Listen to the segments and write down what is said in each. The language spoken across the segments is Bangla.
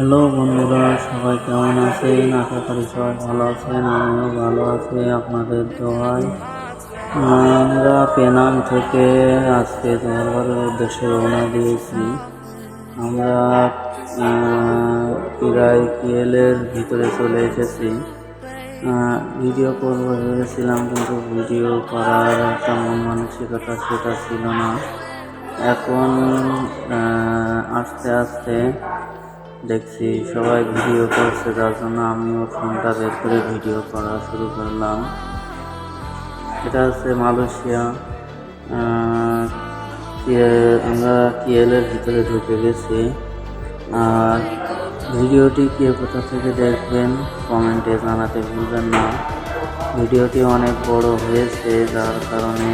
হ্যালো বন্ধুরা, সবাই কেমন আছেন? আশা করি সবাই ভালো আছেন, আমিও ভালো আছি, আপনাদের দোয়ায় আমরা পেনাং থেকে আজকে তোমার উদ্দেশ্যে রওনা দিয়েছি। আমরা প্রায় পিএলের ভিতরে চলে এসেছি। ভিডিও করব ভেবেছিলাম, কিন্তু ভিডিও করার একটা মন মানসিকতা সেটা ছিল না। এখন আস্তে আস্তে দেখছি সবাই ভিডিও করছে যার জন্য আমিও ফোনটা বের করে ভিডিও করা শুরু করলাম। এটা হচ্ছে মালয়েশিয়া আমরা কিএলের ভিতরে ঢুকে গেছি। আর ভিডিওটি কে কোথা থেকে দেখবেন, কমেন্টে জানাতে ভুলবেন না। ভিডিওটি অনেক বড় হয়েছে, যার কারণে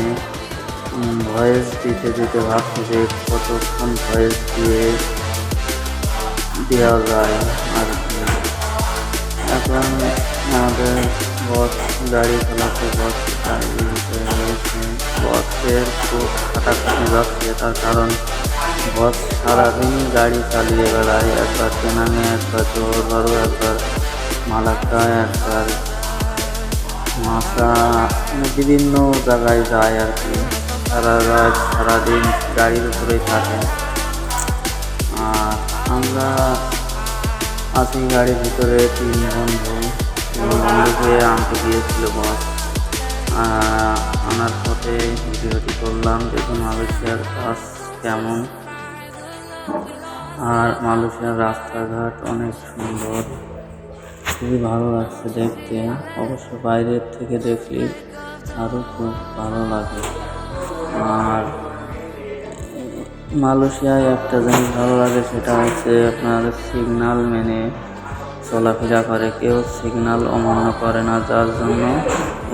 ভয়েস দিতে দিতে ভাবছি যে কতক্ষণ ভয়েস দিয়ে দেওয়া যায় আর কি। এখন আমাদের বস গাড়ি চালাচ্ছে, বস রয়েছে। বসের খুব খাটাখাটি যাচ্ছে তার কারণ বস সারাদিন গাড়ি চালিয়ে বেড়ায়, একবার চেনামে একবার জোর বারো একবার মালাক্কা একবার মাথা বিভিন্ন জায়গায় যায় আর কি। সারা রাত, সারাদিন গাড়ির উপরেই থাকে। আমরা আছি গাড়ির ভিতরে তিন বন্ধু তিন বন্ধুকে আনতে গিয়েছিল বস আনার পথে ভিডিওটি করলাম, দেখুন মালয়েশিয়ার কাজ কেমন। আর মালয়েশিয়ার রাস্তাঘাট অনেক সুন্দর। খুবই ভালো লাগছে দেখতে। অবশ্য বাইরের থেকে দেখলে আরও খুব ভালো লাগে। আর মালয়েশিয়ায় একটা জিনিস ভালো লাগে, সেটা হচ্ছে আপনার সিগনাল মেনে চলাফেরা করে। কেউ সিগনাল অমান্য করে না, যার জন্য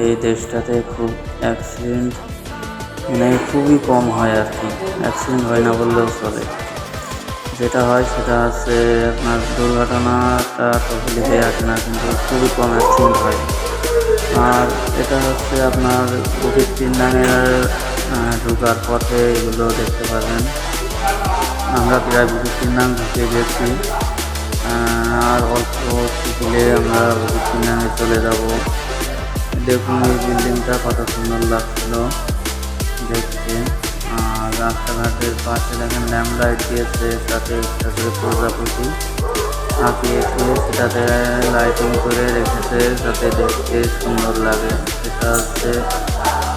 এই দেশটাতে খুব অ্যাক্সিডেন্ট মানে খুবই কম হয় আর কি। অ্যাক্সিডেন্ট হয় না বললেও চলে। যেটা হয় সেটা হচ্ছে আপনার দুর্ঘটনাটা তো লিখে আসে না, কিন্তু খুবই কম অ্যাক্সিডেন্ট হয়। আর এটা হচ্ছে আপনার বুকির তিনডাঙের ঢোকার পথে এগুলো দেখতে পাবেন আমরা প্রায় বুকির তিনডাং ঢুকে গেছি আর অল্প গেলে আমরা বুকির তিনডাঙে চলে যাব। দেখুন এই বিল্ডিংটা কত সুন্দর লাগছিল দেখতে। আর রাস্তাঘাটের পাশে দেখেন ল্যাম্প লাইট দিয়েছে সাথে একটা প্রজাপতি আঁকিয়েছে সেটাতে লাইটিং করে রেখেছে যাতে দেখতে সুন্দর লাগে। সেটা হচ্ছে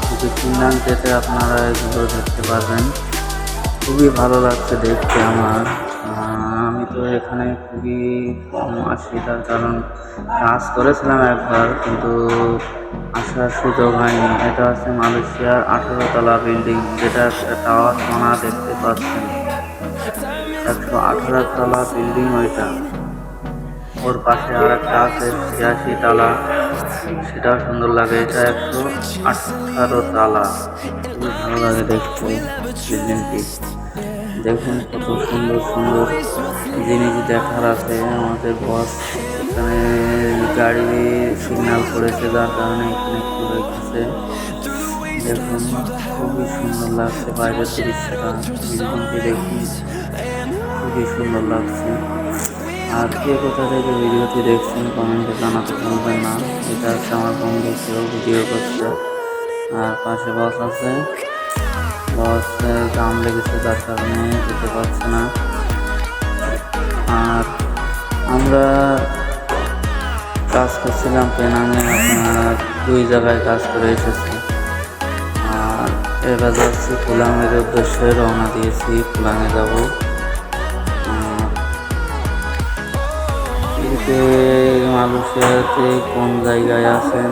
কিছু চিহ্নাং যেতে আপনারা এগুলো দেখতে পারবেন। খুবই ভালো লাগছে দেখতে আমার। আমি তো এখানে খুবই কম আসি তার কারণ কাজ করেছিলাম একবার, কিন্তু আসার সুযোগ হয়নি। এটা হচ্ছে মালয়েশিয়ার আঠারো তলা বিল্ডিং, যেটা একটা টাওয়ার সোনা দেখতে পাচ্ছেন। একশো আঠারো তলা বিল্ডিং ওইটা। ওর পাশে আর একটা আছে, ছিয়াশি তালা। সেটাও সুন্দর লাগে, এটা একশো আঠারো তালা। খুবই ভালো লাগে দেখতে বিল্ডিংটি। দেখুন কত সুন্দর সুন্দর জিনিস দেখার আছে। আমাদের বস এখানে গাড়ি সিগন্যাল করেছে, যার কারণে এখানে একটু রেখেছে দেখুন, খুবই সুন্দর লাগছে বাইরের দৃশ্যটা বিল্ডিংটি দেখুন। খুবই সুন্দর লাগছে। আর কে কোথা থেকে ভিডিওটি দেখছেন কমেন্টে জানাতে ভুলবেন না। এটা হচ্ছে আমার বন্ধু কেউ ভিডিও করছে। আর পাশে বস আছে। বস জাম লেগেছে যার কারণে যেতে পারছে না। আর আমরা কাজ করছিলাম পেনাঙে আপনার দুই জায়গায় কাজ করে এসেছি। আর এবার যাচ্ছি কুলাঙের উদ্দেশ্যে রওনা দিয়েছি কুলাঙে যাব। এতে মালয়েশিয়াতে কোন জায়গায় আছেন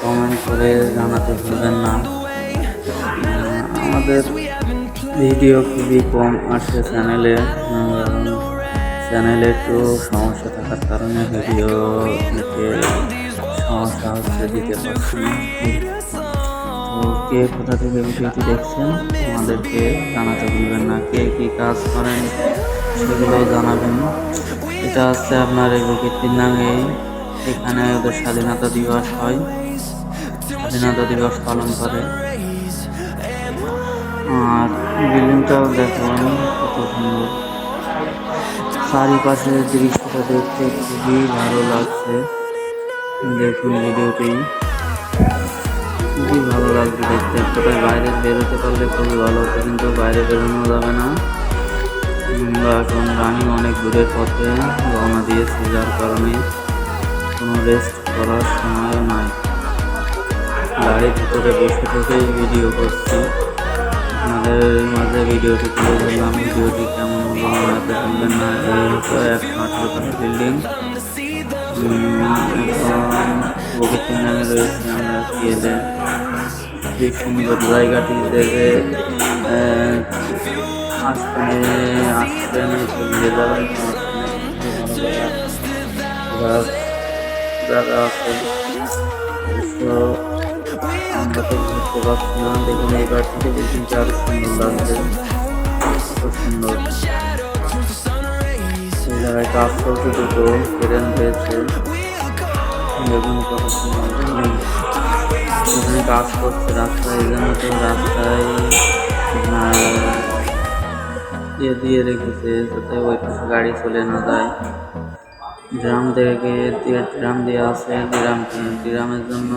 কমেন্ট করে জানাতে ভুলবেন না। আমাদের ভিডিও খুবই কম আসে চ্যানেলে চ্যানেলে একটু সমস্যা থাকার কারণে ভিডিও দিতে সমস্যা হচ্ছে, দিতে পারছি তো কে কোথা থেকে ভিডিওটি দেখছেন, আমাদেরকে জানাতে ভুলবেন না। কে কী কাজ করেন সেগুলো জানাবেন। এটা হচ্ছে আপনার এই বুকির নামে, এখানে ওদের স্বাধীনতা দিবস হয়। স্বাধীনতা দিবস পালন করে। আর বিল্ডিংটাও দেখুন কত সুন্দর। চারিপাশের দৃশ্যটা দেখতে খুবই ভালো লাগছে। দেখুন ভিডিওটি। খুবই ভালো লাগছে দেখতে। কোথায় বাইরে বেরোতে পারলে খুবই ভালো হতো, কিন্তু বাইরে বেরোনো যাবে না। আমরা এখন রানি অনেক দূরের পথে রওনা দিয়েছি, যার কারণে কোনো রেস্ট করার সময়ও নাই। গাড়ির ভিতরে বসে থেকেই ভিডিও করছি। আপনাদের মাঝে ভিডিওটি তুলে ধরলাম ভিডিওটি কেমন মনে করবেন না আঠারো বিল্ডিং প্রকৃতির নামে রয়েছে আমরা গিয়েলে খুবই সুন্দর জায়গাটি দেখে আসতে আসবেন ঘুরে যাবেন জায়গা আছে তো ঘুরতে পারছি না দেখুন এইবার থেকে বিল্ডিংটা আরও সুন্দর লাগছে খুব সুন্দর এই জায়গায় কাজ চলছে দুটো ট্রেন রয়েছে দেখুন কত সুন্দর এখানে কাজ করছে রাস্তায় এই জন্য তো রাস্তায় আপনার ইয়ে দিয়ে রেখেছে যাতে ওই পাশে গাড়ি চলে না যায় ড্রাম থেকে দিয়ে ড্রাম দেওয়া আছে ড্রাম ড্রামের জন্য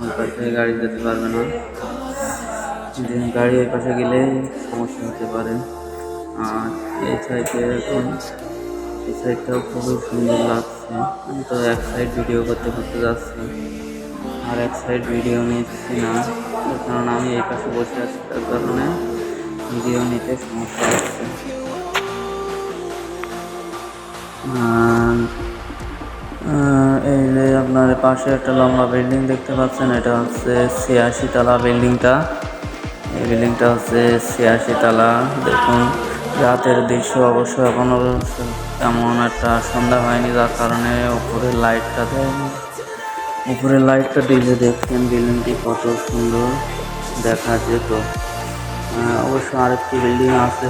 ওই পাশে গাড়ি যেতে পারবে না। গাড়ি ওই পাশে গেলে সমস্যা হতে পারে। আর এই সাইডে এখন, এই সাইডটাও খুবই সুন্দর লাগছে। আমি তো এক সাইড ভিডিও করতে করতে যাচ্ছি। আর এক সাইড ভিডিও নিচ্ছি না কারণ আমি এই পাশে বসে আছি, তার কারণে ভিডিও নিতে সমস্যা হচ্ছে। আর এই যে আপনার পাশে একটা লম্বা বিল্ডিং দেখতে পাচ্ছেন, এটা হচ্ছে ছিয়াশি তলা বিল্ডিংটা। এই বিল্ডিংটা হচ্ছে ছিয়াশি তলা দেখুন, রাতের দৃশ্য অবশ্য এখনও তেমন একটা সন্ধ্যা হয়নি, যার কারণে উপরের লাইটটা দেয়নি। উপরের লাইটটা দিলে দেখছেন, বিল্ডিংটি কত সুন্দর দেখা যেত অবশ্য আরেকটি বিল্ডিং আছে।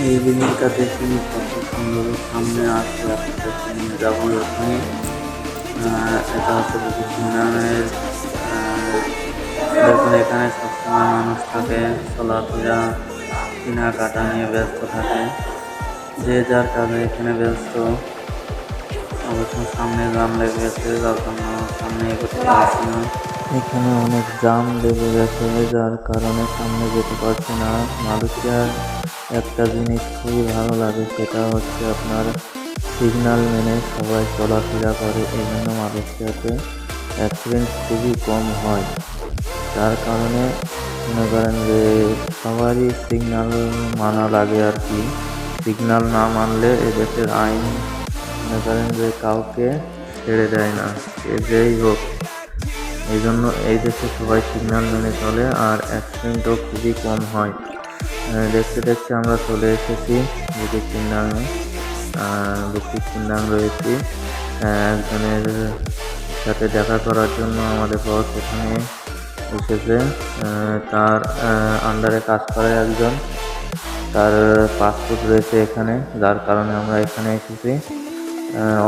বিল্ডিংটা দেখুন কত সুন্দর সামনে আসছে আপনাদের নিয়ে যাব ওখানে এটা হচ্ছে বুকিশনারের দেখুন এখানে সবসময় মানুষ থাকে চলাফেরা কেনাকাটা নিয়ে ব্যস্ত থাকে যে যার কাজে এখানে ব্যস্ত অবশ্য সামনে জাম লেগে গেছে যার জন্য সামনে এগোতে পারছি না এখানে অনেক জাম লেগে গেছে যার কারণে সামনে যেতে পারছি না মালয়েশিয়ার একটা জিনিস খুবই ভালো লাগে, সেটা হচ্ছে আপনার সিগন্যাল মেনে সবাই চলাফেরা করে এই জন্য মালয়েশিয়াতে অ্যাক্সিডেন্ট খুবই কম হয়। তার কারণে মনে করেন যে সবারই সিগনাল মানা লাগে আর কি। সিগনাল না মানলে এদেশের আইন মনে করেন যে কাউকে ছেড়ে দেয় না, সে যেই হোক। এই জন্য এই দেশে সবাই সিগনাল মেনে চলে আর অ্যাক্সিডেন্টও খুবই কম হয়। দেখতে দেখতে আমরা চলে এসেছি বুকিং চিন্ডাংয়ে বুকিং চিন্ডাং রয়েছি একজনের সাথে দেখা করার জন্য আমাদের বস এখানে এসেছে। তার আন্ডারে কাজ করে একজন। তার পাসপোর্ট রয়েছে এখানে, যার কারণে আমরা এখানে এসেছি।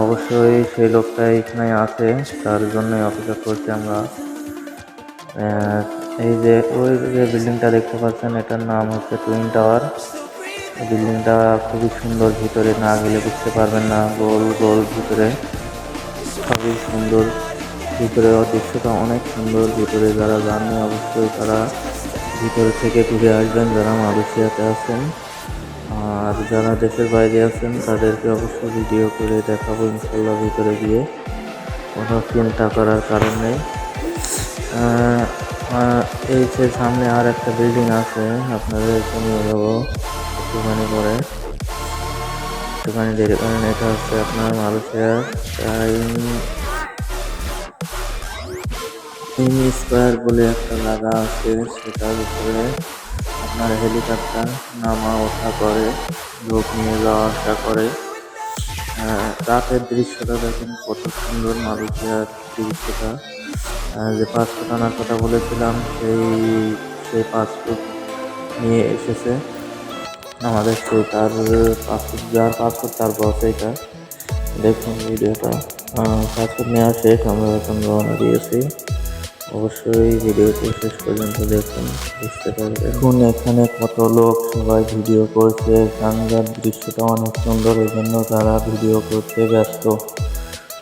অবশ্যই সেই লোকটা এখানে আছে, তার জন্যই অপেক্ষা করছি আমরা। এই যে ওই যে বিল্ডিংটা দেখতে পাচ্ছেন, এটার নাম হচ্ছে টুইন টাওয়ার বিল্ডিংটা খুবই সুন্দর ভিতরে না গেলে বুঝতে পারবেন না, গোল গোল ভিতরে। খুবই সুন্দর ভিতরে দৃশ্যটা অনেক সুন্দর ভিতরে। যারা জাননি অবশ্যই তারা ভিতরে থেকে ঘুরে আসবেন, যারা মালয়েশিয়াতে আছেন। আর যারা দেশের বাইরে আছেন, তাদেরকে অবশ্যই ভিডিও করে দেখাবো ইনশাল্লাহ ভিতরে গিয়ে। কোনো চিন্তা করার কারণ এই যে সামনে আর একটা বিল্ডিং আছে, আপনাদের নিয়ে যাব একটুখানি পরে। একটুখানি দেরি করেন এটা হচ্ছে আপনার মালয়েশিয়ার টিম স্কোয়ার বলে একটা লাগা আছে, সেটার উপরে আপনার হেলিকপ্টার নামা ওঠা করে, লোক নিয়ে যাওয়া আসা করে। রাতের দৃশ্যটা দেখেন, কত সুন্দর মালয়েশিয়ার দৃশ্যটা। যে পাসপোর্ট আনার কথা বলেছিলাম, সেই সেই পাসপোর্ট নিয়ে এসেছে আমাদের সেই তার পাসপোর্ট যার পাসপোর্ট তার বস এটা দেখুন ভিডিওটা। পাসপোর্ট নেওয়া শেষ, আমরা এখন রওনা দিয়েছি। অবশ্যই ভিডিওটি শেষ পর্যন্ত দেখুন, বুঝতে পারবেন। দেখুন, এখানে কত লোক সবাই ভিডিও করছে গাঙ্গার দৃশ্যটা অনেক সুন্দর এই জন্য তারা ভিডিও করতে ব্যস্ত।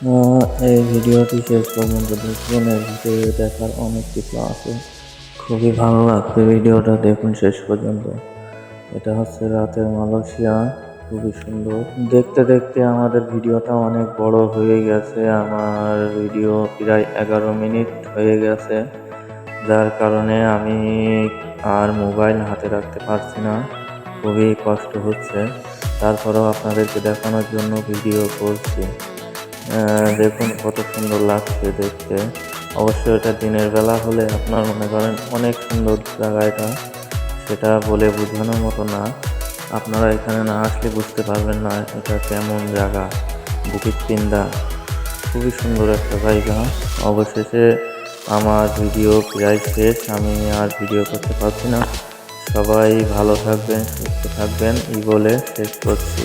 এই ভিডিওটি শেষ পর্যন্ত দেখুন এই ভিডিও দেখার অনেক কিছু আছে। খুবই ভালো লাগছে ভিডিওটা দেখুন শেষ পর্যন্ত। এটা হচ্ছে রাতের মালয়েশিয়া। খুবই সুন্দর। দেখতে দেখতে আমাদের ভিডিওটা অনেক বড় হয়ে গেছে। আমার ভিডিও প্রায় এগারো মিনিট হয়ে গেছে। যার কারণে আমি আর মোবাইল হাতে রাখতে পারছি না। খুবই কষ্ট হচ্ছে। তারপরেও আপনাদেরকে দেখানোর জন্য ভিডিও করছি। দেখুন কত সুন্দর লাগছে দেখতে। অবশ্যই এটা দিনের বেলা হলে আপনার মনে করেন অনেক সুন্দর জায়গা এটা। সেটা বলে বোঝানোর মতো না। আপনারা এখানে না আসলে বুঝতে পারবেন না এটা কেমন জায়গা। বুকিট পিন্দা খুবই সুন্দর একটা জায়গা। অবশেষে আমার ভিডিও প্রায় শেষ। আমি আর ভিডিও করতে পারছি না। সবাই ভালো থাকবেন, সুস্থ থাকবেন, এই বলে শেষ করছি।